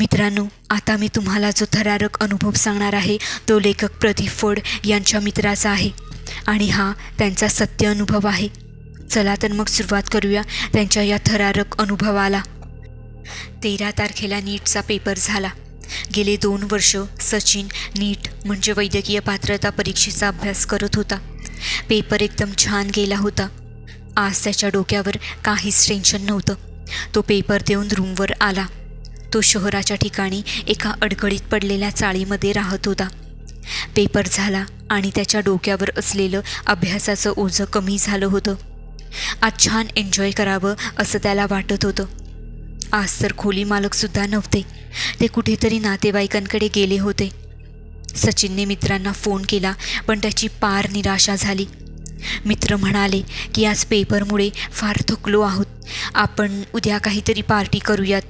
मित्रांनो आता मी तुम्हाला जो थरारक अनुभव सांगणार आहे तो लेखक प्रदीप फोड यांच्या मित्राचा आहे. आणि हा त्यांचा सत्य अनुभव आहे. चला तर मग सुरुवात करूया त्यांच्या या थरारक अनुभवाला. तेरा तारखेला नीटचा पेपर झाला. गेले दोन वर्ष सचिन नीट म्हणजे वैद्यकीय पात्रता परीक्षेचा अभ्यास करत होता. पेपर एकदम छान गेला होता. आज त्याच्या डोक्यावर काहीच टेन्शन नव्हतं. तो पेपर देऊन रूमवर आला. तो शहराच्या ठिकाणी एका अडगळीत पडलेल्या चाळीमध्ये राहत होता. पेपर झाला आणि त्याच्या डोक्यावर असलेलं अभ्यासाचं ओझं कमी झालं होतं. आज छान एन्जॉय करावं असं त्याला वाटत होतं. आज तर खोली मालकसुद्धा नव्हते. ते कुठेतरी नातेवाईकांकडे गेले होते. सचिनने मित्रांना फोन केला पण त्याची पार निराशा झाली. मित्र म्हणाले की आज पेपरमुळे फार थकलो आहोत. आपण उद्या काहीतरी पार्टी करूयात.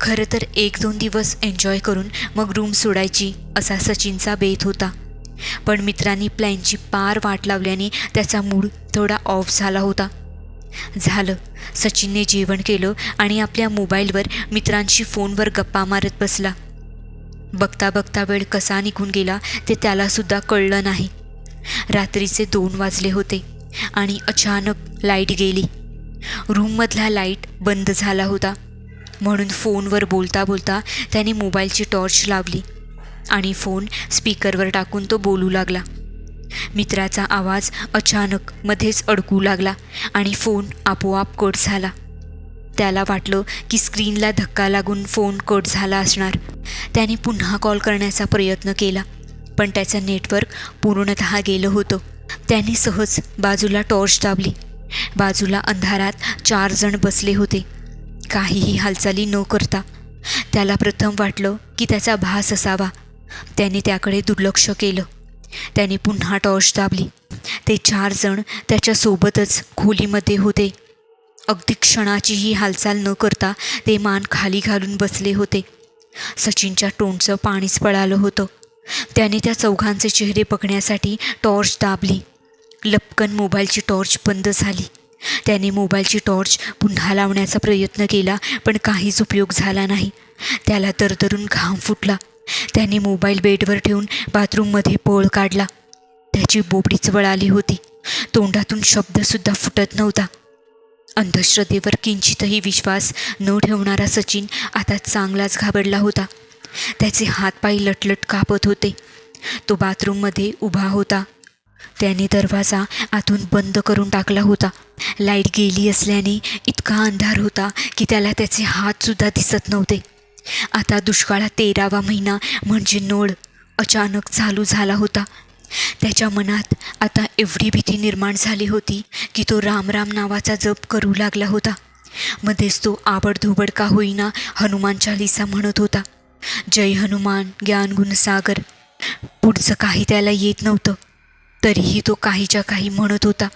खरं तर एक दोन दिवस एन्जॉय करून मग रूम सोडायची असा सचिनचा बेत होता. पण मित्रांनी प्लॅनची पार वाट लावल्याने त्याचा मूड थोडा ऑफ झाला होता. झालं. सचिनने जेवण केलं आणि आपल्या मोबाईलवर मित्रांशी फोनवर गप्पा मारत बसला. बघता बघता वेळ कसा निघून गेला ते त्यालासुद्धा कळलं नाही. रात्रीचे दोन वाजले होते आणि अचानक लाइट गेली. रूममधला लाइट बंद झाला होता. म्हणून फोनवर बोलता बोलता त्याने मोबाईलची टॉर्च लावली आणि फोन स्पीकरवर टाकून तो बोलू लागला. मित्राचा आवाज अचानक मध्येच अडकू लागला आणि फोन आपोआप कट झाला. त्याला वाटलं की स्क्रीनला धक्का लागून फोन कट झाला असणार. त्याने पुन्हा कॉल करण्याचा प्रयत्न केला पण त्याचं नेटवर्क पूर्णतः गेलं होतं. त्याने सहज बाजूला टॉर्च दाबली. बाजूला अंधारात चार जण बसले होते. काहीही हालचाली न करता त्याला प्रथम वाटलं की त्याचा भास असावा. त्याने त्याकडे दुर्लक्ष केलं. त्याने पुन्हा टॉर्च दाबली. ते चार जण त्याच्यासोबतच खोलीमध्ये होते. अगदी क्षणाचीही हालचाल न करता ते मान खाली घालून बसले होते. सचिनच्या तोंडचं पाणीच पळालं होतं. त्याने त्या चौघांचे चेहरे बघण्यासाठी टॉर्च दाबली. लपकन मोबाईलची टॉर्च बंद झाली. त्याने मोबाईलची टॉर्च पुन्हा लावण्याचा प्रयत्न केला पण काहीच उपयोग झाला नाही. त्याला तरतरून घाम फुटला. त्याने मोबाईल बेडवर ठेवून बाथरूममध्ये पोळ काढला. त्याची बोबडीच वळाली होती. तोंडातून शब्दसुद्धा फुटत नव्हता. अंधश्रद्धेवर किंचितही विश्वास न ठेवणारा सचिन आता चांगलाच घाबरला होता. त्याचे हातपाय लटलट कापत होते. तो बाथरूममध्ये उभा होता. त्याने दरवाजा आतून बंद करून टाकला होता. लाइट गेली असल्याने इतका अंधार होता की त्याला त्याचे हातसुद्धा दिसत नव्हते. आता दुष्काळात तेरावा महिना म्हणजे नळ अचानक चालू झाला होता. त्याच्या मनात आता एवढी भीती निर्माण झाली होती की तो रामराम नावाचा जप करू लागला होता. मध्येच तो आबडधोबड का होईना हनुमान चालिसा म्हणत होता. जय हनुमान ज्ञान गुणसागर पुढचं काही त्याला येत नव्हतं. तरीही तो काहीच्या काही म्हणत होता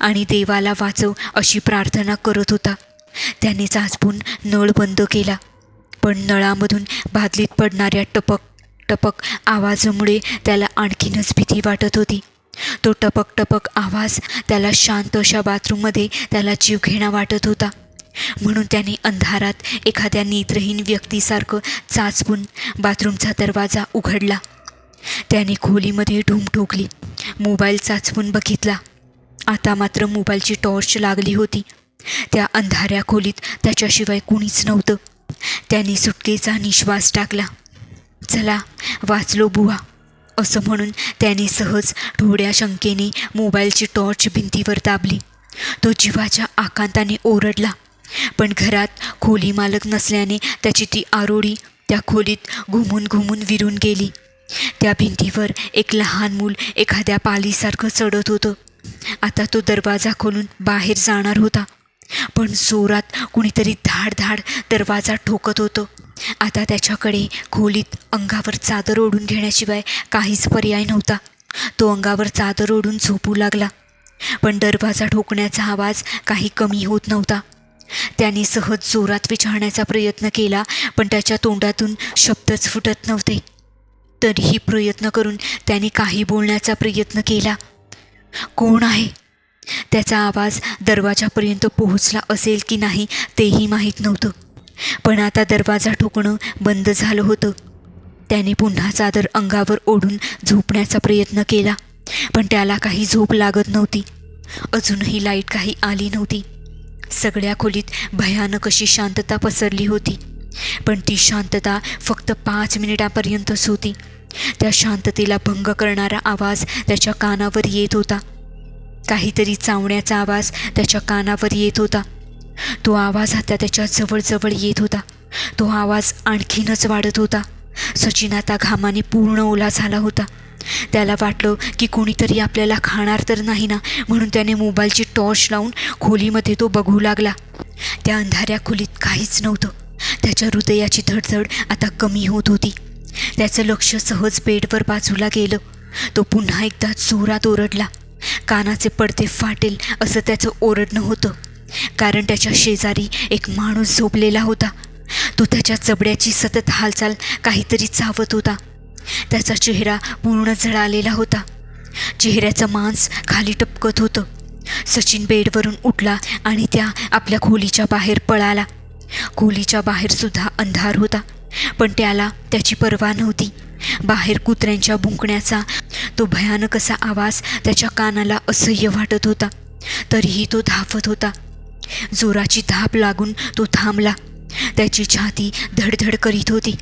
आणि देवाला वाचव अशी प्रार्थना करत होता. त्याने चाचपून नळ बंद केला पण नळामधून बादलीत पडणाऱ्या टपक टपक आवाजामुळे त्याला आणखीनच भीती वाटत होती. तो टपक टपक आवाज त्याला शांत अशा बाथरूममध्ये त्याला जीव घेणा वाटत होता. म्हणून त्याने अंधारात एखाद्या नेत्रहीन व्यक्तीसारखं चाचपून बाथरूमचा दरवाजा उघडला. त्याने खोलीमध्ये ढूम ठोकली मोबाईल चाचवून बघितला. आता मात्र मोबाईलची टॉर्च लागली होती. त्या अंधाऱ्या खोलीत त्याच्याशिवाय कुणीच नव्हतं. त्याने सुटकेचा निश्वास टाकला. चला वाचलो बुवा असं म्हणून त्याने सहज थोड्या शंकेने मोबाईलची टॉर्च भिंतीवर दाबली. तो जीवाच्या आकांताने ओरडला. पण घरात खोली मालक नसल्याने त्याची ती आरोळी त्या खोलीत घुमून घुमून विरून गेली. त्या भिंतीवर एक लहान मूल एखाद्या पालीसारखं चढत होतं. आता तो दरवाजा खोलून बाहेर जाणार होता. पण जोरात कुणीतरी धाड धाड दरवाजा ठोकत होतं. आता त्याच्याकडे खोलीत अंगावर चादर ओढून घेण्याशिवाय काहीच पर्याय नव्हता. तो अंगावर चादर ओढून झोपू लागला. पण दरवाजा ठोकण्याचा आवाज काही कमी होत नव्हता. त्याने सहज जोरात विचारण्याचा प्रयत्न केला पण त्याच्या तोंडातून शब्दच फुटत नव्हते. तरीही प्रयत्न करून त्याने काही बोलण्याचा प्रयत्न केला. कोण आहे? त्याचा आवाज दरवाजापर्यंत पोहोचला असेल की नाही तेही माहीत नव्हतं. पण आता दरवाजा ठोकणं बंद झालं होतं. त्याने पुन्हा चादर अंगावर ओढून झोपण्याचा प्रयत्न केला पण त्याला काही झोप लागत नव्हती. अजूनही लाइट काही आली नव्हती. सगळ्या खोलीत भयानक अशी शांतता पसरली होती. पण ती शांतता फक्त पाच मिनिटापर्यंतच होती त्या शांततेला भंग करणारा आवाज त्याच्या कानावर येत होता. काहीतरी चावण्याचा आवाज त्याच्या कानावर येत होता. तो आवाज आता त्याच्या जवळजवळ येत होता. तो आवाज आणखीनच वाढत होता. सचिन आता घामाने पूर्ण ओला झाला होता. त्याला वाटलं की कोणीतरी आपल्याला खाणार तर नाही ना म्हणून त्याने मोबाईलची टॉर्च लावून खोलीमध्ये तो बघू लागला. त्या अंधाऱ्या खोलीत काहीच नव्हतं. त्याच्या हृदयाची धडधड आता कमी होत होती. त्याचं लक्ष सहज बेडवर बाजूला गेलं. तो पुन्हा एकदा जोरात ओरडला. कानाचे पडदे फाटेल असं त्याचं ओरडणं होतं. कारण त्याच्या शेजारी एक माणूस झोपलेला होता. तो त्याच्या जबड्याची सतत हालचाल काहीतरी चावत होता. त्याचा चेहरा पूर्ण झळालेला होता. चेहऱ्याचं मांस खाली टपकत होतं. सचिन बेडवरून उठला आणि त्या आपल्या खोलीच्या बाहेर पळाला. खोलीच्या बाहेरसुद्धा अंधार होता पण त्याला त्याची पर्वा नव्हती. बाहेर कुत्र्यांच्या भुंकण्याचा तो भयानक असा आवाज त्याच्या कानाला असह्य वाटत होता. तरीही तो धावत होता. जोराची धाप लागून तो थांबला. त्याची छाती धडधड करीत होती.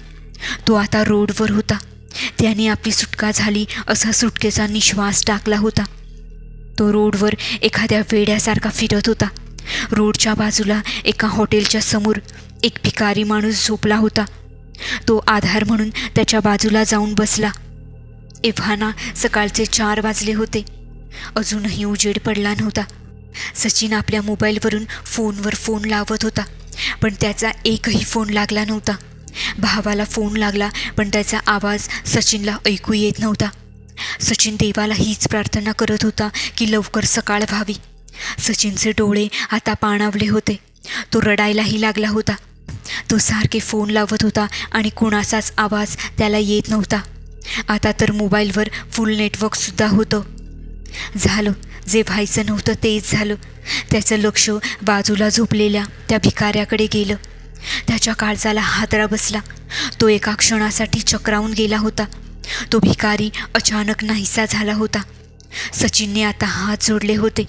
तो आता रोडवर होता. त्याने आपली सुटका झाली असा सुटकेचा निश्वास टाकला होता. तो रोडवर एखाद्या वेड्यासारखा फिरत होता. रोडच्या बाजूला एका हॉटेलच्या समोर एक भिकारी माणूस झोपला होता. तो आधार म्हणून त्याच्या बाजूला जाऊन बसला. एव्हाना सकाळचे चार वाजले होते. अजूनही उजेड पडला नव्हता. सचिन आपल्या मोबाईलवरून फोनवर फोन लावत होता पण त्याचा एकही फोन लागला नव्हता. भावाला फोन लागला पण त्याचा आवाज सचिनला ऐकू येत नव्हता. सचिन देवाला हीच प्रार्थना करत होता की लवकर सकाळ व्हावी. सचिनचे डोळे आता पाणावले होते. तो रडायलाही लागला होता. तो सारखे फोन लावत होता आणि कुणाचाच आवाज त्याला येत नव्हता. आता तर मोबाईलवर फुल नेटवर्कसुद्धा होतं. झालं. जे व्हायचं नव्हतं तेच झालं. त्याचं लक्ष बाजूला झोपलेल्या त्या भिकाऱ्याकडे गेलं. त्याच्या काळजाला हादरा बसला. तो एका क्षणासाठी चक्रावून गेला होता. तो भिकारी अचानक नाहीसा झाला होता. सचिनने आता हात जोडले होते.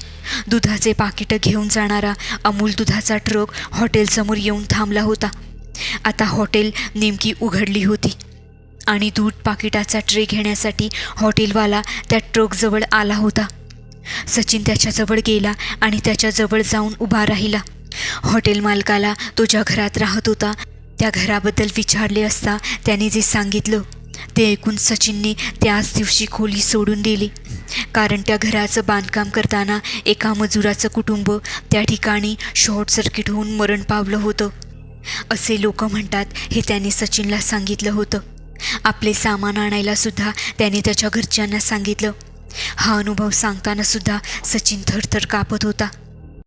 दुधाचे पाकिटं घेऊन जाणारा अमूल दुधाचा ट्रक हॉटेलसमोर येऊन थांबला होता. आता हॉटेल नेमकी उघडली होती आणि दूध पाकिटाचा ट्रे घेण्यासाठी हॉटेलवाला त्या ट्रकजवळ आला होता. सचिन त्याच्याजवळ गेला आणि त्याच्याजवळ जाऊन उभा राहिला. हॉटेल मालकाला तो ज्या घरात राहत होता त्या घराबद्दल विचारले असता त्याने जे सांगितलं ते ऐकून सचिनने त्याच दिवशी खोली सोडून दिली. कारण त्या घराचं बांधकाम करताना एका मजुराचं कुटुंब त्या ठिकाणी शॉर्ट सर्किट होऊन मरण पावलं होतं. असे लोक म्हणतात हे त्याने सचिनला सांगितलं होतं. आपले सामान आणायला सुद्धा त्याने त्याच्या घरच्यांना सांगितलं. हा अनुभव सांगताना सुद्धा सचिन थरथर कापत होता.